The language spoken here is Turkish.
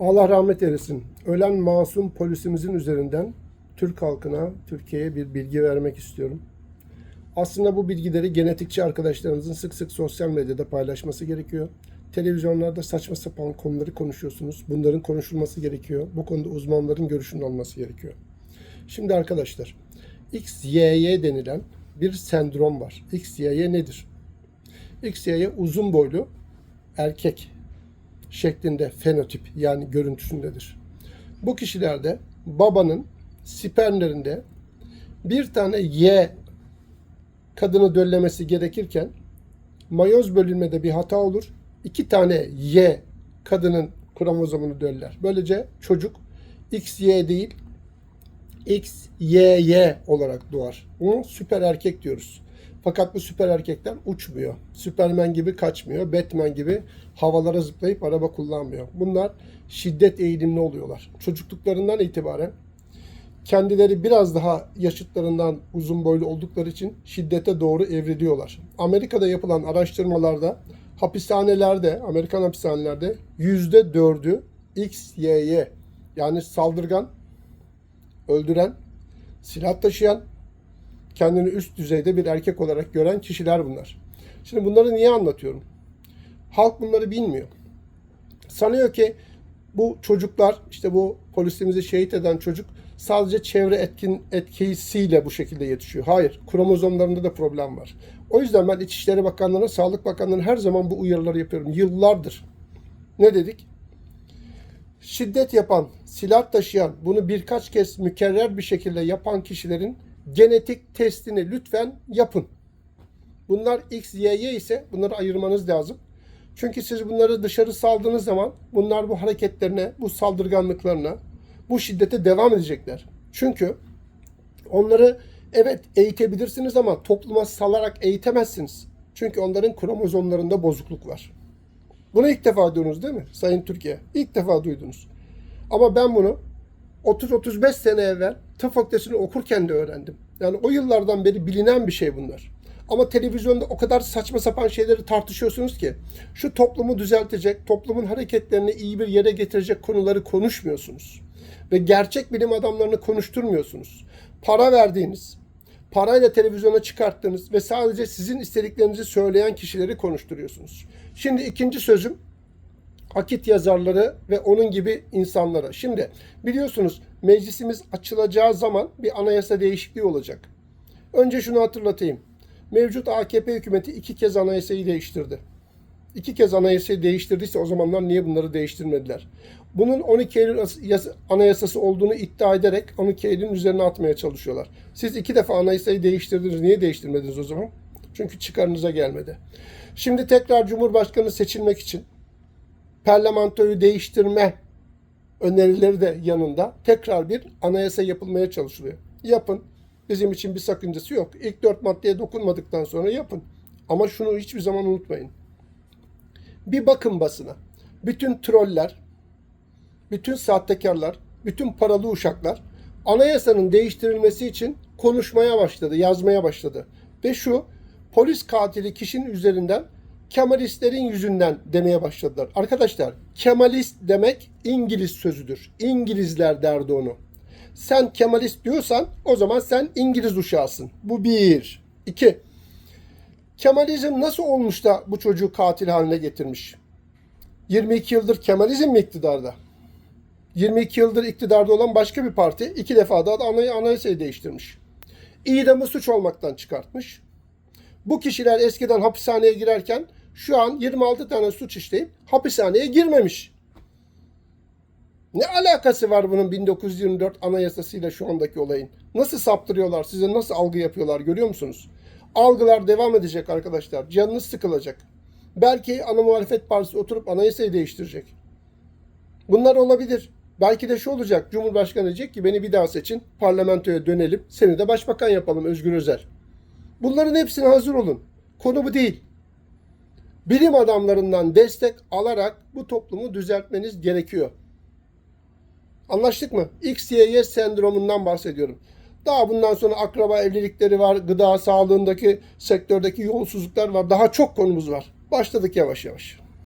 Allah rahmet eylesin. Ölen masum polisimizin üzerinden Türk halkına, Türkiye'ye bir bilgi vermek istiyorum. Aslında bu bilgileri genetikçi arkadaşlarımızın sık sık sosyal medyada paylaşması gerekiyor. Televizyonlarda saçma sapan konuları konuşuyorsunuz. Bunların konuşulması gerekiyor. Bu konuda uzmanların görüşünün alınması gerekiyor. Şimdi arkadaşlar, XYY denilen bir sendrom var. XYY nedir? XYY uzun boylu erkek şeklinde fenotip yani görüntüsündedir. Bu kişilerde babanın spermlerinde bir tane Y kadını döllemesi gerekirken mayoz bölünmede bir hata olur. İki tane Y kadının kromozomunu döller. Böylece çocuk XY değil XYY olarak doğar. Bunu süper erkek diyoruz. Fakat bu süper erkekler uçmuyor. Süpermen gibi kaçmıyor. Batman gibi havalara zıplayıp araba kullanmıyor. Bunlar şiddet eğilimli oluyorlar. Çocukluklarından itibaren kendileri biraz daha yaşıtlarından uzun boylu oldukları için şiddete doğru evriliyorlar. Amerika'da yapılan araştırmalarda hapishanelerde, Amerikan hapishanelerde yüzde dördü XYY yani saldırgan, öldüren, silah taşıyan, kendini üst düzeyde bir erkek olarak gören kişiler bunlar. Şimdi bunları niye anlatıyorum? Halk bunları bilmiyor. Sanıyor ki bu çocuklar işte bu polisimizi şehit eden çocuk sadece çevre etkin etkisiyle bu şekilde yetişiyor. Hayır, kromozomlarında da problem var. O yüzden ben İçişleri Bakanlığı'na, Sağlık Bakanlığı'na her zaman bu uyarıları yapıyorum. Yıllardır. Ne dedik? Şiddet yapan, silah taşıyan, bunu birkaç kez mükerrer bir şekilde yapan kişilerin genetik testini lütfen yapın. Bunlar X, Y, Y ise bunları ayırmanız lazım. Çünkü siz bunları dışarı saldığınız zaman bunlar bu hareketlerine, bu saldırganlıklarına, bu şiddete devam edecekler. Çünkü onları evet eğitebilirsiniz ama topluma salarak eğitemezsiniz. Çünkü onların kromozomlarında bozukluk var. Bunu ilk defa duydunuz değil mi Sayın Türkiye? İlk defa duydunuz. Ama ben bunu 30-35 sene evvel tıp fakültesini okurken de öğrendim. Yani o yıllardan beri bilinen bir şey bunlar. Ama televizyonda o kadar saçma sapan şeyleri tartışıyorsunuz ki şu toplumu düzeltecek, toplumun hareketlerini iyi bir yere getirecek konuları konuşmuyorsunuz. Ve gerçek bilim adamlarını konuşturmuyorsunuz. Para verdiğiniz, parayla televizyona çıkarttığınız ve sadece sizin istediklerinizi söyleyen kişileri konuşturuyorsunuz. Şimdi ikinci sözüm akit yazarları ve onun gibi insanlara. Şimdi biliyorsunuz meclisimiz açılacağı zaman bir anayasa değişikliği olacak. Önce şunu hatırlatayım. Mevcut AKP hükümeti iki kez anayasayı değiştirdi. İki kez anayasayı değiştirdiyse o zamanlar niye bunları değiştirmediler? Bunun 12 Eylül anayasası olduğunu iddia ederek 12 Eylül'ün üzerine atmaya çalışıyorlar. Siz iki defa anayasayı değiştirdiniz. Niye değiştirmediniz o zaman? Çünkü çıkarınıza gelmedi. Şimdi tekrar Cumhurbaşkanı seçilmek için parlamentoyu değiştirme önerileri de yanında tekrar bir anayasa yapılmaya çalışılıyor. Yapın. Bizim için bir sakıncası yok. İlk dört maddeye dokunmadıktan sonra yapın. Ama şunu hiçbir zaman unutmayın. Bir bakın basına. Bütün troller, bütün sahtekarlar, bütün paralı uşaklar anayasanın değiştirilmesi için konuşmaya başladı, yazmaya başladı. Ve şu polis katili kişinin üzerinden Kemalistlerin yüzünden demeye başladılar. Arkadaşlar Kemalist demek İngiliz sözüdür. İngilizler derdi onu. Sen Kemalist diyorsan o zaman sen İngiliz uşağısın. Bu bir. İki. Kemalizm nasıl olmuş da bu çocuğu katil haline getirmiş? 22 yıldır Kemalizm mi iktidarda? 22 yıldır iktidarda olan başka bir parti iki defa da anay anayasayı değiştirmiş. İdamı suç olmaktan çıkartmış. Bu kişiler eskiden hapishaneye girerken şu an 26 tane suç işleyip hapishaneye girmemiş. Ne alakası var bunun 1924 anayasasıyla şu andaki olayın? Nasıl saptırıyorlar size nasıl algı yapıyorlar görüyor musunuz? Algılar devam edecek arkadaşlar. Canınız sıkılacak. Belki ana muhalefet partisi oturup anayasayı değiştirecek. Bunlar olabilir. Belki de şu olacak. Cumhurbaşkanı diyecek ki beni bir daha seçin. Parlamentoya dönelim. Seni de başbakan yapalım Özgür Özel. Bunların hepsine hazır olun. Konu bu değil. Bilim adamlarından destek alarak bu toplumu düzeltmeniz gerekiyor. Anlaştık mı? XYY sendromundan bahsediyorum. Daha bundan sonra akraba evlilikleri var, gıda sağlığındaki sektördeki yolsuzluklar var. Daha çok konumuz var. Başladık yavaş yavaş.